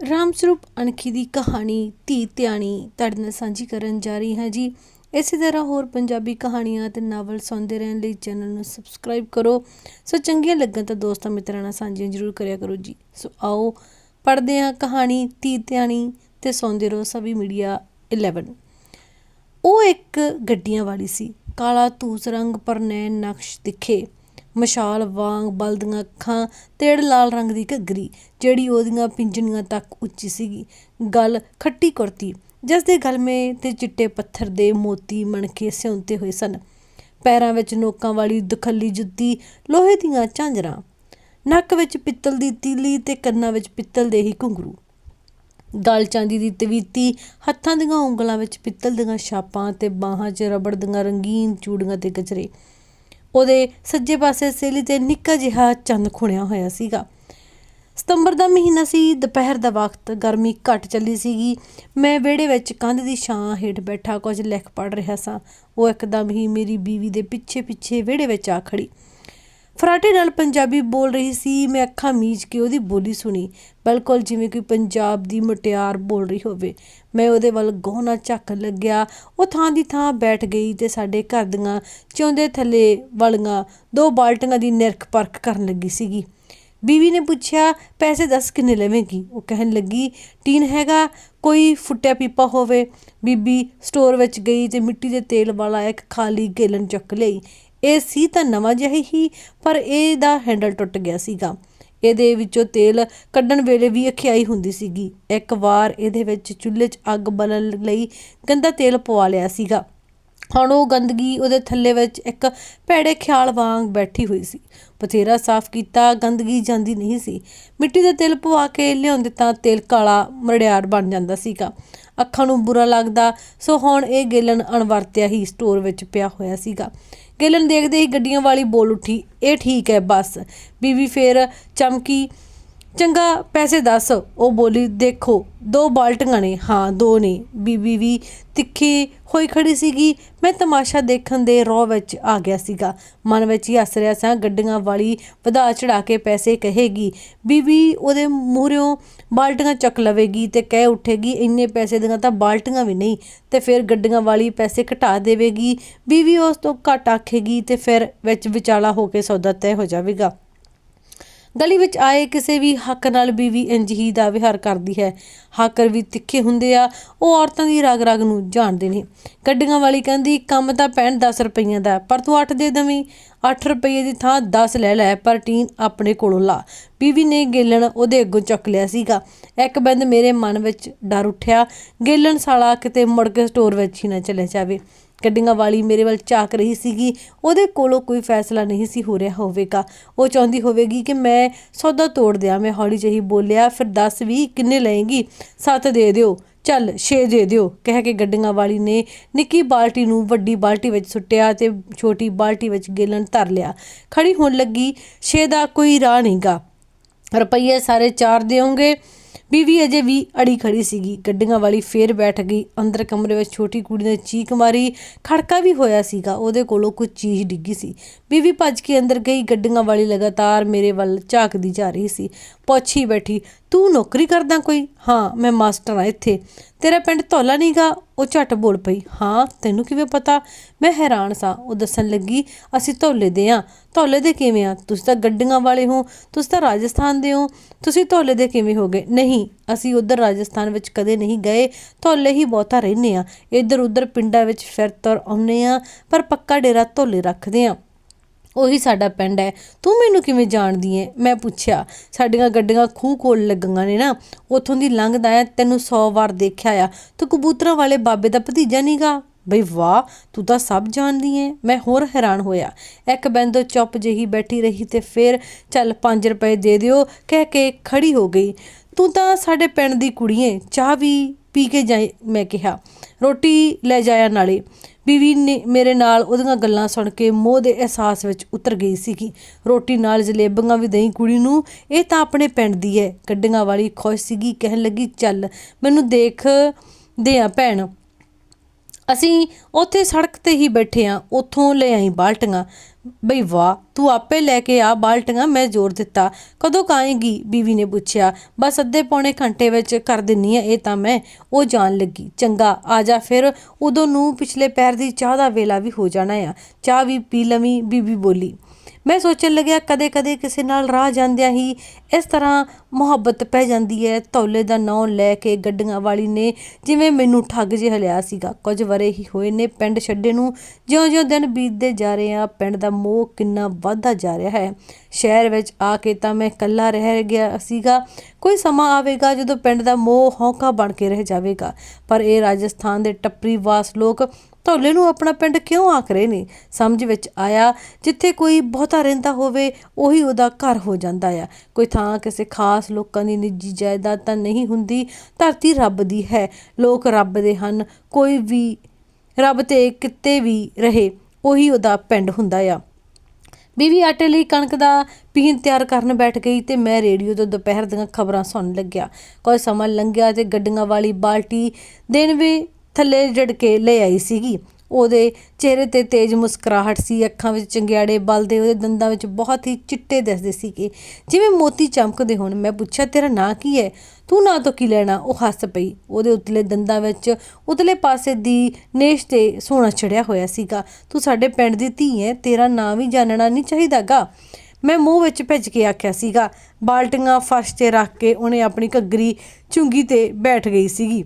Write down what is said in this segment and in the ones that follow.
ਰਾਮ ਸਰੂਪ ਅਣਖੀ ਦੀ ਕਹਾਣੀ ਧੀ ਧਿਆਣੀ ਤੁਹਾਡੇ ਨਾਲ ਸਾਂਝੀ ਕਰਨ ਜਾ ਰਹੀ ਹਾਂ ਜੀ। ਇਸੇ ਤਰ੍ਹਾਂ ਹੋਰ ਪੰਜਾਬੀ ਕਹਾਣੀਆਂ ਤੇ ਨਾਵਲ ਸੁਣਦੇ ਰਹਿਣ ਲਈ ਚੈਨਲ ਨੂੰ ਸਬਸਕ੍ਰਾਈਬ ਕਰੋ। ਸੋ ਚੰਗੀਆਂ ਲੱਗਣ ਤਾਂ ਦੋਸਤਾਂ ਮਿੱਤਰਾਂ ਨਾਲ ਸਾਂਝੀਆਂ ਜ਼ਰੂਰ ਕਰਿਆ ਕਰੋ ਜੀ। ਸੋ ਆਓ ਪੜ੍ਹਦੇ ਹਾਂ ਕਹਾਣੀ ਧੀ ਧਿਆਣੀ ਤੇ ਸੌਂਦੇ ਰਹੋ ਸਭੀ ਮੀਡੀਆ 11 ਉਹ ਇੱਕ ਗੱਡੀਆਂ ਵਾਲੀ ਸੀ। ਕਾਲਾ ਧੂਸ ਰੰਗ ਪਰ ਨੈਣ ਨਕਸ਼ ਦਿਖੇ। ਮਸ਼ਾਲ ਵਾਂਗ ਬਲਦੀਆਂ ਅੱਖਾਂ, ਤੇੜ ਲਾਲ ਰੰਗ ਦੀ ਘੱਗਰੀ, ਜਿਹੜੀ ਉਹਦੀਆਂ ਪਿੰਜਣੀਆਂ ਤੱਕ ਉੱਚੀ ਸੀਗੀ। ਗਲ ਖੱਟੀ ਕੁਰਤੀ ਜਿਸ ਦੇ ਗਲਮੇ ਤੇ ਚਿੱਟੇ ਪੱਥਰ ਦੇ ਮੋਤੀ ਮਣਕੇ ਸਿਉਂਤੇ ਹੋਏ ਸਨ। ਪੈਰਾਂ ਵਿੱਚ ਨੋਕਾਂ ਵਾਲੀ ਦੁਖੱਲੀ ਜੁੱਤੀ, ਲੋਹੇ ਦੀਆਂ ਝਾਂਜਰਾਂ। ਨੱਕ ਵਿੱਚ ਪਿੱਤਲ ਦੀ ਤੀਲੀ ਤੇ ਕੰਨਾਂ ਵਿੱਚ ਪਿੱਤਲ ਦੇ ਹੀ ਘੁੰਗਰੂ। ਗਲ ਚਾਂਦੀ ਦੀ ਤਵੀਤੀ, ਹੱਥਾਂ ਦੀਆਂ ਉਂਗਲਾਂ ਵਿੱਚ ਪਿੱਤਲ ਦੀਆਂ ਛਾਪਾਂ ਤੇ ਬਾਹਾਂ 'ਚ ਰਬੜ ਦੀਆਂ ਰੰਗੀਨ ਚੂੜੀਆਂ ਤੇ ਗਜਰੇ। ਉਹਦੇ ਸੱਜੇ ਪਾਸੇ ਸੇਲੀ ਤੇ ਨਿੱਕਾ ਜਿਹਾ ਚੰਦ ਖੁਣਿਆ ਹੋਇਆ ਸੀਗਾ। ਸਤੰਬਰ ਦਾ ਮਹੀਨਾ ਸੀ, ਦੁਪਹਿਰ ਦਾ ਵਕਤ, ਗਰਮੀ ਘੱਟ ਚੱਲੀ ਸੀਗੀ। ਮੈਂ ਵਿਹੜੇ ਵਿੱਚ ਕੰਧ ਦੀ ਛਾਂ ਹੇਠ ਬੈਠਾ ਕੁਝ ਲਿਖ ਪੜ ਰਿਹਾ ਸਾਂ। ਉਹ ਇੱਕਦਮ ਹੀ ਮੇਰੀ ਬੀਵੀ ਦੇ ਪਿੱਛੇ ਪਿੱਛੇ ਵਿਹੜੇ ਵਿੱਚ ਆ ਖੜੀ। ਫਰਾਟੇ ਨਾਲ ਪੰਜਾਬੀ ਬੋਲ ਰਹੀ ਸੀ। ਮੈਂ ਅੱਖਾਂ ਮੀਚ ਕੇ ਉਹਦੀ ਬੋਲੀ ਸੁਣੀ। ਬਿਲਕੁਲ ਜਿਵੇਂ ਕੋਈ ਪੰਜਾਬ ਦੀ ਮੁਟਿਆਰ ਬੋਲ ਰਹੀ ਹੋਵੇ। ਮੈਂ ਉਹਦੇ ਵੱਲ ਗਹੁਣਾ ਝੱਕਣ ਲੱਗਿਆ। ਉਹ ਥਾਂ ਦੀ ਥਾਂ ਬੈਠ ਗਈ ਤੇ ਸਾਡੇ ਘਰ ਦੀਆਂ ਚੌਂਦੇ ਥੱਲੇ ਵਾਲੀਆਂ ਦੋ ਬਾਲਟੀਆਂ ਦੀ ਨਿਰਖ ਪਰਖ ਕਰਨ ਲੱਗੀ ਸੀਗੀ। ਬੀਵੀ ਨੇ ਪੁੱਛਿਆ, ਪੈਸੇ ਦੱਸ ਕਿੰਨੇ ਲਵੇਂਗੀ? ਉਹ ਕਹਿਣ ਲੱਗੀ, ਟੀਨ ਹੈਗਾ, ਕੋਈ ਫੁੱਟਿਆ ਪੀਪਾ ਹੋਵੇ। ਬੀਬੀ ਸਟੋਰ ਵਿੱਚ ਗਈ ਤੇ ਮਿੱਟੀ ਦੇ ਤੇਲ ਵਾਲਾ ਇੱਕ ਖਾਲੀ ਗੇਲਨ ਚੱਕ ਲਈ। ਇਹ ਸੀ ਤਾਂ ਨਵਾਂ ਜਿਹਾ ਹੀ ਪਰ ਇਹਦਾ ਹੈਂਡਲ ਟੁੱਟ ਗਿਆ ਸੀਗਾ। ਇਹਦੇ ਵਿੱਚੋਂ ਤੇਲ ਕੱਢਣ ਵੇਲੇ ਵੀ ਅਖਿਆਈ ਹੁੰਦੀ ਸੀਗੀ। ਇੱਕ ਵਾਰ ਇਹਦੇ ਵਿੱਚ ਚੁੱਲ੍ਹੇ 'ਚ ਅੱਗ ਬਲਣ ਲਈ ਗੰਦਾ ਤੇਲ ਪਵਾ ਲਿਆ ਸੀਗਾ। ਹੁਣ ਉਹ ਗੰਦਗੀ ਉਹਦੇ ਥੱਲੇ ਵਿੱਚ ਇੱਕ ਭੈੜੇ ਖਿਆਲ ਵਾਂਗ ਬੈਠੀ ਹੋਈ ਸੀ। ਬਥੇਰਾ ਸਾਫ਼ ਕੀਤਾ, ਗੰਦਗੀ ਜਾਂਦੀ ਨਹੀਂ ਸੀ। ਮਿੱਟੀ ਦਾ ਤੇਲ ਪਵਾ ਕੇ ਲਿਆਉਂਦੇ ਤਾਂ ਤੇਲ ਕਾਲਾ ਮਰੜਿਆੜ ਬਣ ਜਾਂਦਾ ਸੀਗਾ। ਅੱਖਾਂ ਨੂੰ ਬੁਰਾ ਲੱਗਦਾ। ਸੋ ਹੁਣ ਇਹ ਗੇਲਨ ਅਣਵਰਤਿਆ ਹੀ ਸਟੋਰ ਵਿੱਚ ਪਿਆ ਹੋਇਆ ਸੀਗਾ। ਗੇਲਨ ਦੇਖਦੇ ਹੀ ਗੱਡੀਆਂ ਵਾਲੀ ਬੋਲ ਉੱਠੀ, ਇਹ ਠੀਕ ਹੈ, ਬਸ। ਬੀਵੀ ਫੇਰ ਚਮਕੀ ਚੰਗਾ ਪੈਸੇ ਦੱਸ। ਉਹ ਬੋਲੀ, ਦੇਖੋ, ਦੋ ਬਾਲਟੀਆਂ ਨੇ। ਹਾਂ, ਦੋ ਨੇ। ਬੀਬੀ ਵੀ ਤਿੱਖੀ ਹੋਈ ਖੜੀ ਸੀਗੀ। ਮੈਂ ਤਮਾਸ਼ਾ ਦੇਖਣ ਦੇ ਰੋਹ ਵਿੱਚ ਆ ਗਿਆ ਸੀਗਾ। ਮਨ ਵਿੱਚ ਹੀ ਹੱਸ ਰਿਹਾ ਸਾਂ। ਗੱਡੀਆਂ ਵਾਲੀ ਵਧਾ ਚੜਾ ਕੇ ਪੈਸੇ ਕਹੇਗੀ। ਬੀਬੀ ਉਹਦੇ ਮੂਹਰਿਓਂ ਬਾਲਟੀਆਂ ਚੱਕ ਲਵੇਗੀ ਤੇ ਕਹਿ ਉੱਠੇਗੀ, ਇੰਨੇ ਪੈਸੇ ਦੀਆਂ ਤਾਂ ਬਾਲਟੀਆਂ ਵੀ ਨਹੀਂ। ਤੇ ਫਿਰ ਗੱਡੀਆਂ ਵਾਲੀ ਪੈਸੇ ਘਟਾ ਦੇਵੇਗੀ। ਬੀਵੀ ਉਸ ਤੋਂ ਘੱਟ ਆਖੇਗੀ ਤੇ ਫਿਰ ਵਿੱਚ ਵਿਚਾਲਾ ਹੋ ਕੇ ਸੌਦਾ ਤੈਅ ਹੋ ਜਾਵੇਗਾ। ਗਲੀ ਵਿੱਚ ਆਏ ਕਿਸੇ ਵੀ ਹੱਕ ਨਾਲ ਬੀਵੀ ਇੰਜ ਹੀ ਦਾ ਵਿਹਾਰ ਕਰਦੀ ਹੈ। ਹਾਕਰ ਵੀ ਤਿੱਖੇ ਹੁੰਦੇ ਆ, ਉਹ ਔਰਤਾਂ ਦੀ ਰਗ ਰਗ ਨੂੰ ਜਾਣਦੇ ਨੇ। ਗੱਡੀਆਂ ਵਾਲੀ ਕਹਿੰਦੀ, ਕੰਮ ਤਾਂ ਪੈਣ 10 ਰੁਪਈਆਂ ਦਾ ਪਰ ਤੂੰ 8 ਦੇ ਦਵੀਂ। 8 ਰੁਪਏ ਦੀ ਥਾਂ 10 ਲੈ ਲੈ, ਪਰ ਟੀਨ ਆਪਣੇ ਕੋਲੋਂ ਲਾ। ਬੀਵੀ ਨੇ ਗੇਲਣ ਉਹਦੇ ਅੱਗੋਂ ਚੱਕ ਲਿਆ ਸੀਗਾ। ਇੱਕ ਬੰਦ ਮੇਰੇ ਮਨ ਵਿੱਚ ਡਰ ਉੱਠਿਆ, ਗੇਲਣ ਸਾਲਾ ਕਿਤੇ ਮੁੜ ਕੇ ਸਟੋਰ ਵਿੱਚ ਹੀ ਨਾ ਚਲੇ ਜਾਵੇ। ਗੱਡੀਆਂ ਵਾਲੀ ਮੇਰੇ ਵੱਲ ਝਾਕ ਰਹੀ ਸੀਗੀ, ਉਹਦੇ ਕੋਲੋਂ ਕੋਈ ਫੈਸਲਾ ਨਹੀਂ ਸੀ ਹੋ ਰਿਹਾ ਹੋਵੇਗਾ। ਉਹ ਚਾਹੁੰਦੀ ਹੋਵੇਗੀ ਕਿ ਮੈਂ ਸੌਦਾ ਤੋੜ ਦਿਆਂ, ਮੈਂ ਹੌਲੀ ਜਿਹੀ ਬੋਲਿਆ, ਫਿਰ 10 20 ਕਿੰਨੇ ਲਏਗੀ? 7 ਦੇ ਦਿਓ, ਚੱਲ 6 ਦੇ ਦਿਓ। ਕਹਿ ਕੇ ਗੱਡੀਆਂ ਵਾਲੀ ਨੇ ਨਿੱਕੀ ਬਾਲਟੀ ਨੂੰ ਵੱਡੀ ਬਾਲਟੀ ਵਿੱਚ ਸੁੱਟਿਆ ਤੇ ਛੋਟੀ ਬਾਲਟੀ ਵਿੱਚ ਗੇਲਣ ਧਰ ਲਿਆ। ਖੜੀ ਹੋਣ ਲੱਗੀ 6 ਦਾ ਕੋਈ ਰਾਹ ਨਹੀਂਗਾ ਰੁਪਈਏ ਸਾਰੇ 4 ਦੇਉਂਗੇ ਬੀਵੀ ਅਜੇ ਵੀ ਅੜੀ ਖੜੀ ਸੀਗੀ। ਗੱਡੀਆਂ ਵਾਲੀ ਫੇਰ ਬੈਠ ਗਈ। ਅੰਦਰ ਕਮਰੇ ਵਿੱਚ ਛੋਟੀ ਕੁੜੀ ਨੇ ਚੀਕ ਮਾਰੀ। ਖੜਕਾ ਵੀ ਹੋਇਆ ਸੀਗਾ। ਉਹਦੇ ਕੋਲੋਂ ਕੁਝ ਚੀਜ਼ ਡਿੱਗੀ ਸੀ। ਬੀਵੀ ਭੱਜ ਕੇ ਅੰਦਰ ਗਈ। ਗੱਡੀਆਂ ਵਾਲੀ ਲਗਾਤਾਰ ਮੇਰੇ ਵੱਲ ਝਾਕਦੀ ਜਾ ਰਹੀ ਸੀ। ਪੁੱਛੀ ਬੈਠੀ। ਤੂੰ ਨੌਕਰੀ ਕਰਦਾ ਕੋਈ? ਹਾਂ, ਮੈਂ ਮਾਸਟਰ ਆ ਇੱਥੇ। ਤੇਰਾ ਪਿੰਡ ਧੌਲਾ ਨਹੀਂਗਾ ਉਹ ਝਟ ਬੋਲ ਪਈ। ਹਾਂ, ਤੈਨੂੰ ਕਿਵੇਂ ਪਤਾ? ਮੈਂ ਹੈਰਾਨ ਸਾਂ। ਉਹ ਦੱਸਣ ਲੱਗੀ, ਅਸੀਂ ਧੌਲੇ ਦੇ ਆ। ਧੌਲੇ ਦੇ ਕਿਵੇਂ ਆ? ਤੁਸੀਂ ਤਾਂ ਗੱਡੀਆਂ ਵਾਲੇ ਹੋ। ਤੁਸੀਂ ਤਾਂ ਰਾਜਸਥਾਨ ਦੇ ਹੋ। ਤੁਸੀਂ ਧੌਲੇ ਦੇ ਕਿਵੇਂ ਹੋ ਗਏ? ਨਹੀਂ, ਅਸੀਂ ਉਧਰ ਰਾਜਸਥਾਨ ਵਿੱਚ ਕਦੇ ਨਹੀਂ ਗਏ। ਧੌਲੇ ਹੀ ਬਹੁਤਾ ਰਹਿੰਦੇ ਆ। ਇੱਧਰ ਉੱਧਰ ਪਿੰਡਾਂ ਵਿੱਚ ਫਿਰ ਤੁਰ ਆਉਂਦੇ ਆ। ਪਰ ਪੱਕਾ ਡੇਰਾ ਧੌਲੇ ਰੱਖਦੇ ਆ। ਉਹੀ ਸਾਡਾ ਪਿੰਡ ਹੈ। ਤੂੰ ਮੈਨੂੰ ਕਿਵੇਂ ਜਾਣਦੀ ਐ? ਮੈਂ ਪੁੱਛਿਆ। ਸਾਡੀਆਂ ਗੱਡੀਆਂ ਖੂਹ ਕੋਲ ਲੱਗੀਆਂ ਨੇ ਨਾ। ਉੱਥੋਂ ਦੀ ਲੰਘਦਾ ਆ ਤੈਨੂੰ 100 ਵਾਰ ਦੇਖਿਆ ਆ। ਤੂੰ ਕਬੂਤਰਾਂ ਵਾਲੇ ਬਾਬੇ ਦਾ ਭਤੀਜਾ ਨਹੀਂਗਾ ਬਈ ਵਾਹ, ਤੂੰ ਤਾਂ ਸਭ ਜਾਣਦੀ ਐ। ਮੈਂ ਹੋਰ ਹੈਰਾਨ ਹੋਇਆ। ਇੱਕ ਬੰਦੋ ਚੁੱਪ ਜਿਹੀ ਬੈਠੀ ਰਹੀ ਤੇ ਫਿਰ, ਚੱਲ 5 ਰੁਪਏ ਦੇ ਦਿਓ, ਕਹਿ ਕੇ ਖੜੀ ਹੋ ਗਈ। ਤੂੰ ਤਾਂ ਸਾਡੇ ਪਿੰਡ ਦੀ ਕੁੜੀ ਐ। ਚਾਹ ਵੀ ਪੀ ਕੇ ਜਾਏ ਮੈਂ ਕਿਹਾ, ਰੋਟੀ ਲੈ ਜਾਇਆ ਨਾਲੇ। ਬੀਵੀ ਨੇ ਮੇਰੇ ਨਾਲ ਉਹਦੀਆਂ ਗੱਲਾਂ ਸੁਣ ਕੇ ਮੋਹ ਦੇ ਅਹਿਸਾਸ ਵਿੱਚ ਉਤਰ ਗਈ ਸੀਗੀ। ਰੋਟੀ ਨਾਲ ਜਲੇਬੀਆਂ ਵੀ ਦਈ ਕੁੜੀ ਨੂੰ, ਇਹ ਤਾਂ ਆਪਣੇ ਪਿੰਡ ਦੀ ਹੈ ਗੱਡੀਆਂ ਵਾਲੀ ਖੁਸ਼ ਸੀਗੀ, ਕਹਿਣ ਲੱਗੀ, ਚੱਲ, ਮੈਨੂੰ ਦੇਖ ਦੇ ਆ ਭੈਣ। ਅਸੀਂ ਉੱਥੇ ਸੜਕ ਤੇ ਹੀ ਬੈਠੇ ਆ, ਉੱਥੋਂ ਲੈ ਆਈ ਬਾਲਟੀਆਂ। ਬਈ ਵਾਹ, ਤੂੰ ਆਪੇ ਲੈ ਕੇ ਆ ਬਾਲਟੀਆਂ, ਮੈਂ ਜ਼ੋਰ ਦਿੱਤਾ। ਕਦੋਂ ਕਾਏਗੀ ਬੀਵੀ ਨੇ ਪੁੱਛਿਆ। ਬਸ ਅੱਧੇ ਪੌਣੇ ਘੰਟੇ ਵਿੱਚ ਕਰ ਦਿੰਨੀ ਆ, ਇਹ ਤਾਂ ਮੈਂ। ਉਹ ਜਾਣ ਲੱਗੀ। ਚੰਗਾ, ਆ ਜਾ ਫਿਰ। ਉਦੋਂ ਨੂੰ ਪਿਛਲੇ ਪੈਰ ਦੀ ਚਾਹ ਦਾ ਵੇਲਾ ਵੀ ਹੋ ਜਾਣਾ ਆ। ਚਾਹ ਵੀ ਪੀ ਲਵੀਂ ਬੀਬੀ ਬੋਲੀ। ਮੈਂ ਸੋਚਣ ਲੱਗਿਆ ਕਦੇ-ਕਦੇ ਕਿਸੇ ਨਾਲ ਰਾਹ ਜਾਂਦਿਆਂ ਹੀ ਇਸ ਤਰ੍ਹਾਂ ਮੁਹੱਬਤ ਪੈ ਜਾਂਦੀ ਹੈ। ਤੌਲੇ ਦਾ ਨਾਂ ਲੈ ਕੇ ਗੱਡੀਆਂ ਵਾਲੀ ਨੇ ਜਿਵੇਂ ਮੈਨੂੰ ਠੱਗ ਜਿਹਾ ਲਿਆ ਸੀਗਾ। ਕੁਝ ਵਰੇ ਹੀ ਹੋਏ ਨੇ ਪਿੰਡ ਛੱਡੇ ਨੂੰ। ਜਿਉਂ-ਜਿਉਂ ਦਿਨ ਬੀਤਦੇ ਜਾ ਰਹੇ ਆ, ਪਿੰਡ ਦਾ ਮੋਹ ਕਿੰਨਾ ਵੱਧਦਾ ਜਾ ਰਿਹਾ ਹੈ। ਸ਼ਹਿਰ ਵਿੱਚ ਆ ਕੇ ਤਾਂ ਮੈਂ ਇਕੱਲਾ ਰਹਿ ਗਿਆ ਸੀਗਾ। ਕੋਈ ਸਮਾਂ ਆਵੇਗਾ ਜਦੋਂ ਪਿੰਡ ਦਾ ਮੋਹ ਹੌਂਕਾ ਬਣ ਕੇ ਰਹਿ ਜਾਵੇਗਾ। ਪਰ ਇਹ ਰਾਜਸਥਾਨ ਦੇ ਟੱਪਰੀ ਵਾਸ ਲੋਕ ਧੌਲੇ ਨੂੰ ਆਪਣਾ ਪਿੰਡ ਕਿਉਂ ਆਖ ਰਹੇ ਨੇ? ਸਮਝ ਵਿੱਚ ਆਇਆ, ਜਿੱਥੇ ਕੋਈ ਬਹੁਤਾ ਰਹਿੰਦਾ ਹੋਵੇ, ਉਹੀ ਉਹਦਾ ਘਰ ਹੋ ਜਾਂਦਾ ਆ। ਕੋਈ ਥਾਂ ਕਿਸੇ ਖਾਸ ਲੋਕਾਂ ਦੀ ਨਿੱਜੀ ਜਾਇਦਾਦ ਤਾਂ ਨਹੀਂ ਹੁੰਦੀ, ਧਰਤੀ ਰੱਬ ਦੀ ਹੈ। ਲੋਕ ਰੱਬ ਦੇ ਹਨ, ਕੋਈ ਵੀ ਰੱਬ ਤੇ ਕਿਤੇ ਵੀ ਰਹੇ, ਉਹੀ ਉਹਦਾ ਪਿੰਡ ਹੁੰਦਾ ਆ। ਬੀਵੀ ਆਟੇ ਲਈ ਕਣਕ ਦਾ ਪੀਣ ਤਿਆਰ ਕਰਨ ਬੈਠ ਗਈ ਤੇ ਮੈਂ ਰੇਡੀਓ ਤੋਂ ਦੁਪਹਿਰ ਦੀਆਂ ਖਬਰਾਂ ਸੁਣਨ ਲੱਗਿਆ। ਕੋਈ ਸਮਾਂ ਲੰਘਿਆ ਤੇ ਗੱਡੀਆਂ ਵਾਲੀ ਬਾਲਟੀ ਦੇਣ ਵੇ ਥੱਲੇ ਜੜ ਕੇ ਲੈ ਆਈ ਸੀਗੀ। ਉਹਦੇ ਚਿਹਰੇ ਤੇ ਤੇਜ਼ ਮੁਸਕਰਾਹਟ ਸੀ, ਅੱਖਾਂ ਵਿੱਚ ਚੰਗਿਆੜੇ ਬਲਦੇ, ਉਹਦੇ ਦੰਦਾਂ ਵਿੱਚ ਬਹੁਤ ਹੀ ਚਿੱਟੇ ਦਿਸਦੇ ਸੀਗੇ। ਜਿਵੇਂ ਮੋਤੀ ਚਮਕਦੇ ਹੋਣ, ਮੈਂ ਪੁੱਛਿਆ, ਤੇਰਾ ਨਾਂ ਕੀ ਹੈ? ਤੂੰ ਨਾਂ ਤੋਂ ਕੀ ਲੈਣਾ? ਉਹ ਹੱਸ ਪਈ। ਉਹਦੇ ਉਤਲੇ ਦੰਦਾਂ ਵਿੱਚ, ਉਤਲੇ ਪਾਸੇ ਦੀ ਨੇਸ਼ ਤੇ ਸੋਨਾ ਚੜਿਆ ਹੋਇਆ ਸੀਗਾ। ਤੂੰ ਸਾਡੇ ਪਿੰਡ ਦੀ ਧੀ ਹੈ, ਤੇਰਾ ਨਾਂ ਵੀ ਜਾਣਨਾ ਨਹੀਂ ਚਾਹੀਦਾਗਾ? ਮੈਂ ਮੂੰਹ ਵਿੱਚ ਭਿੱਜ ਕੇ ਆਖਿਆ ਸੀਗਾ। ਬਾਲਟੀਆਂ ਫਰਸ਼ ਤੇ ਰੱਖ ਕੇ ਉਹਨੇ ਆਪਣੀ ਘੱਗਰੀ ਚੁੰਗੀ ਤੇ ਬੈਠ ਗਈ ਸੀਗੀ।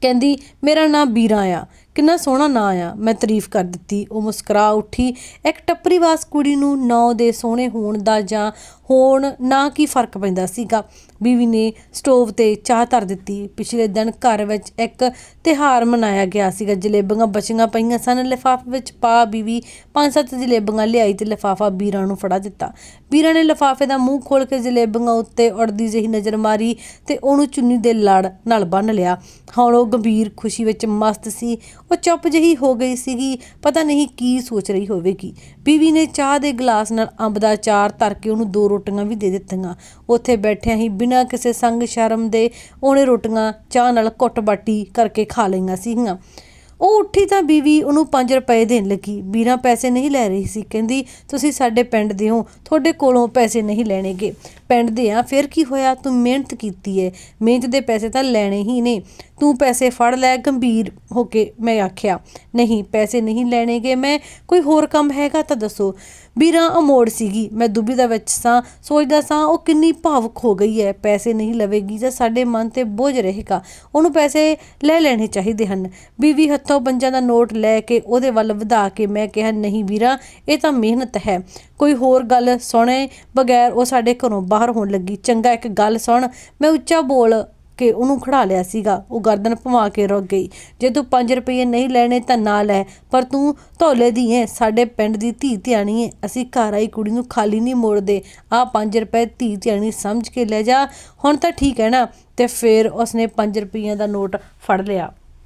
ਕਹਿੰਦੀ, ਮੇਰਾ ਨਾਂ ਬੀਰਾ ਆ। ਕਿੰਨਾ ਸੋਹਣਾ ਨਾਂ ਆ। ਮੈਂ ਤਾਰੀਫ ਕਰ ਦਿੱਤੀ। ਉਹ ਮੁਸਕਰਾ ਉੱਠੀ। ਇੱਕ ਟੱਪਰੀਵਾਸ ਕੁੜੀ ਨੂੰ ਨੌ ਦੇ ਸੋਹਣੇ ਹੋਣ ਦਾ ਜਾਂ ਹੋਣ ਨਾ ਕੀ ਫ਼ਰਕ ਪੈਂਦਾ ਸੀਗਾ। ਬੀਵੀ ਨੇ ਸਟੋਵ ਤੇ ਚਾਹ ਧਰ ਦਿੱਤੀ। ਪਿਛਲੇ ਦਿਨ ਘਰ ਵਿੱਚ ਇੱਕ ਤਿਹਾਰ ਮਨਾਇਆ ਗਿਆ ਸੀਗਾ। ਜਲੇਬੀਆਂ ਬਚੀਆਂ ਪਈਆਂ ਸਨ। ਲਿਫਾਫੇ ਵਿੱਚ ਪਾ ਬੀਵੀ ਪੰਜ ਸੱਤ ਜਲੇਬੀਆਂ ਲਿਆਈ ਤੇ ਲਿਫਾਫਾ ਬੀਰਾ ਨੂੰ ਫੜਾ ਦਿੱਤਾ। ਬੀਰਾ ਨੇ ਲਿਫਾਫੇ ਦਾ ਮੂੰਹ ਖੋਲ ਕੇ ਜਲੇਬੀਆਂ ਉੱਤੇ ਉੜਦੀ ਜਿਹੀ ਨਜ਼ਰ ਮਾਰੀ ਤੇ ਉਹਨੂੰ ਚੁੰਨੀ ਦੇ ਲੜ ਨਾਲ ਬੰਨ ਲਿਆ। ਹੁਣ ਉਹ ਗੰਭੀਰ ਖੁਸ਼ੀ ਵਿੱਚ ਮਸਤ ਸੀ। ਉਹ ਚੁੱਪ ਜਿਹੀ ਹੋ ਗਈ ਸੀਗੀ। ਪਤਾ ਨਹੀਂ ਕੀ ਸੋਚ ਰਹੀ ਹੋਵੇਗੀ। ਬੀਵੀ ਨੇ ਚਾਹ ਦੇ ਗਲਾਸ ਨਾਲ ਅੰਬ ਦਾ ਚਾਰ ਧਰ ਕੇ ਉਹਨੂੰ ਦੋ ਰੋਟੀਆਂ ਵੀ ਦੇ ਦਿੱਤੀਆਂ। ਉੱਥੇ ਬੈਠਿਆਂ ਹੀ ਬਿਨਾਂ ਕਿਸੇ ਸੰਗ ਸ਼ਰਮ ਦੇ ਉਹਨੇ ਰੋਟੀਆਂ ਚਾਹ ਨਾਲ ਕੁੱਟ ਬਾਟੀ ਕਰਕੇ ਖਾ ਲਈਆਂ ਸੀਗੀਆਂ। ਉਹ ਉੱਠੀ ਤਾਂ ਬੀਵੀ ਉਹਨੂੰ 5 ਰੁਪਏ ਦੇਣ ਲੱਗੀ। ਵੀਰਾ ਪੈਸੇ ਨਹੀਂ ਲੈ ਰਹੀ ਸੀ। ਕਹਿੰਦੀ, ਤੁਸੀਂ ਸਾਡੇ ਪਿੰਡ ਦੇ ਹੋ। ਤੁਹਾਡੇ ਕੋਲੋਂ ਪੈਸੇ ਨਹੀਂ ਲੈਣੇਗੇ। ਪਿੰਡ ਦੇ ਆ, ਫਿਰ ਕੀ ਹੋਇਆ? ਤੂੰ ਮਿਹਨਤ ਕੀਤੀ ਹੈ ਮਿਹਨਤ ਦੇ ਪੈਸੇ ਤਾਂ ਲੈਣੇ ਹੀ ਨੇ। ਤੂੰ ਪੈਸੇ ਫੜ ਲੈ, ਗੰਭੀਰ ਹੋ ਕੇ ਮੈਂ ਆਖਿਆ, ਨਹੀਂ, ਪੈਸੇ ਨਹੀਂ ਲੈਣੇਗੇ ਮੈਂ, ਕੋਈ ਹੋਰ ਕੰਮ ਹੈਗਾ ਤਾਂ ਦੱਸੋ। ਵੀਰਾ ਅਮੋੜ ਸੀਗੀ, ਮੈਂ ਦੁਬੀ ਦਾ ਵਿੱਚ ਸਾਂ, ਸੋਚਦਾ ਸਾਂ, ਉਹ ਕਿੰਨੀ ਭਾਵੁਕ ਹੋ ਗਈ ਹੈ, ਪੈਸੇ ਨਹੀਂ ਲਵੇਗੀ ਜਾਂ ਸਾਡੇ ਮਨ ਤੇ ਬੋਝ ਰਹੇਗਾ, ਉਹਨੂੰ ਪੈਸੇ ਲੈ ਲੈਣੇ ਚਾਹੀਦੇ ਹਨ। ਬੀਵੀ ਹੱਥੋਂ ਪੰਜਾਂ ਦਾ ਨੋਟ ਲੈ ਕੇ ਉਹਦੇ ਵੱਲ ਵਧਾ ਕੇ ਮੈਂ ਕਿਹਾ, ਨਹੀਂ ਵੀਰਾ, ਇਹ ਤਾਂ ਮਿਹਨਤ ਹੈ। ਕੋਈ ਹੋਰ ਗੱਲ ਸੁਣੇ ਬਗੈਰ ਉਹ ਸਾਡੇ ਘਰੋਂ ਬਾਹਰ ਹੋਣ ਲੱਗੀ। ਚੰਗਾ ਇੱਕ ਗੱਲ ਸੁਣ, ਮੈਂ ਉੱਚਾ ਬੋਲ ਕੇ ਉਹਨੂੰ ਖੜਾ ਲਿਆ ਸੀਗਾ। ਉਹ ਗਰਦਨ ਭਵਾ ਕੇ ਰੁਕ ਗਈ। ਜੇ ਤੂੰ 5 ਰੁਪਏ ਨਹੀਂ ਲੈਣੇ ਤਾਂ ਨਾ ਲੈ। ਪਰ ਤੂੰ ਧੌਲੇ ਦੀ ਹੈ ਸਾਡੇ ਪਿੰਡ ਦੀ ਧੀ ਧਿਆਣੀ ਹੈ ਅਸੀਂ ਘਰ ਆਈ ਕੁੜੀ ਨੂੰ ਖਾਲੀ ਨਹੀਂ ਮੋੜਦੇ। ਆ 5 ਰੁਪਏ ਧੀ ਧਿਆਣੀ ਸਮਝ ਕੇ ਲੈ ਜਾ। ਹੁਣ ਤਾਂ ਠੀਕ ਹੈ ਨਾ। ਤੇ ਫਿਰ ਉਸਨੇ 5 ਰੁਪਈਆਂ ਦਾ ਨੋਟ ਫੜ ਲਿਆ।